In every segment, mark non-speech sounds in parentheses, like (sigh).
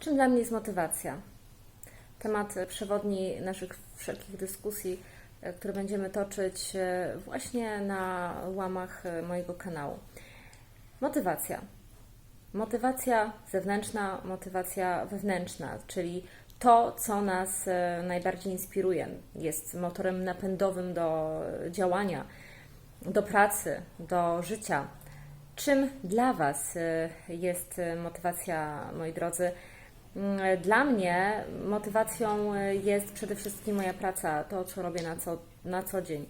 Czym dla mnie jest motywacja? Temat przewodni naszych wszelkich dyskusji, e, które będziemy toczyć e, właśnie na łamach e, mojego kanału. Motywacja. Motywacja zewnętrzna, motywacja wewnętrzna, czyli to, co nas e, najbardziej inspiruje, jest motorem napędowym do działania, do pracy, do życia. Czym dla Was e, jest e, motywacja, moi drodzy? Mm, Dla mnie motywacją e, jest przede wszystkim moja praca, to, co robię na co, na co dzień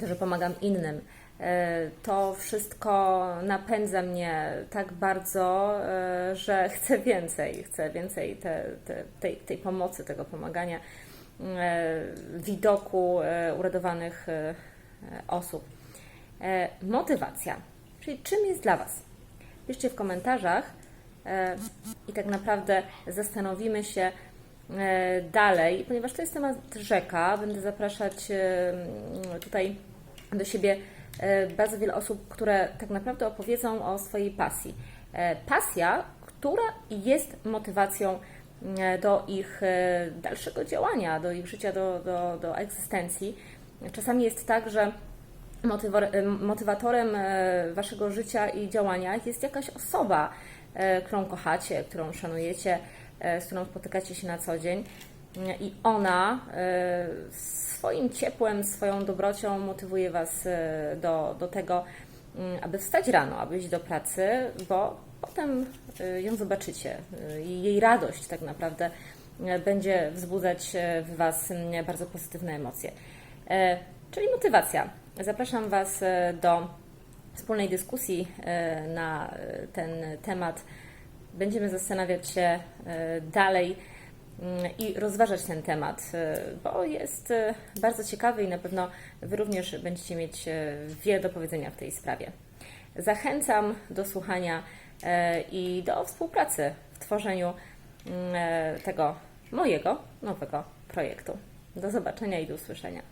to, że pomagam innym. E, To wszystko napędza mnie tak bardzo, e, że (laughs) chcę więcej, chcę więcej te, te, tej, tej pomocy, tego pomagania, e, widoku e, uradowanych e, osób. E, Motywacja, czyli czym jest dla Was? Piszcie w komentarzach e, i tak naprawdę zastanowimy się e, dalej, ponieważ to jest temat rzeka, będę zapraszać e, tutaj do siebie e, bardzo wiele osób, które tak naprawdę opowiedzą o swojej pasji. E, Pasja, która jest motywacją e, do ich e, dalszego działania, do ich życia, do, do, do egzystencji. Czasami jest tak, że e, motywatorem e, waszego życia i działania jest jakaś osoba, e, którą kochacie, którą szanujecie, e, z którą spotykacie się na co dzień. I ona swoim ciepłem, swoją dobrocią motywuje Was do, do tego, mm, aby wstać rano, aby iść do pracy, bo potem ją zobaczycie i jej radość tak naprawdę będzie wzbudzać w Was mm, bardzo pozytywne emocje. Czyli motywacja. Zapraszam Was e, do wspólnej dyskusji e, na e, ten temat. Będziemy zastanawiać się dalej mm, i rozważać ten temat, bo jest bardzo ciekawy i na pewno Wy również będziecie mieć wiele do powiedzenia w tej sprawie. Zachęcam do słuchania i do współpracy w tworzeniu mm, tego mojego nowego projektu. Do zobaczenia i do usłyszenia.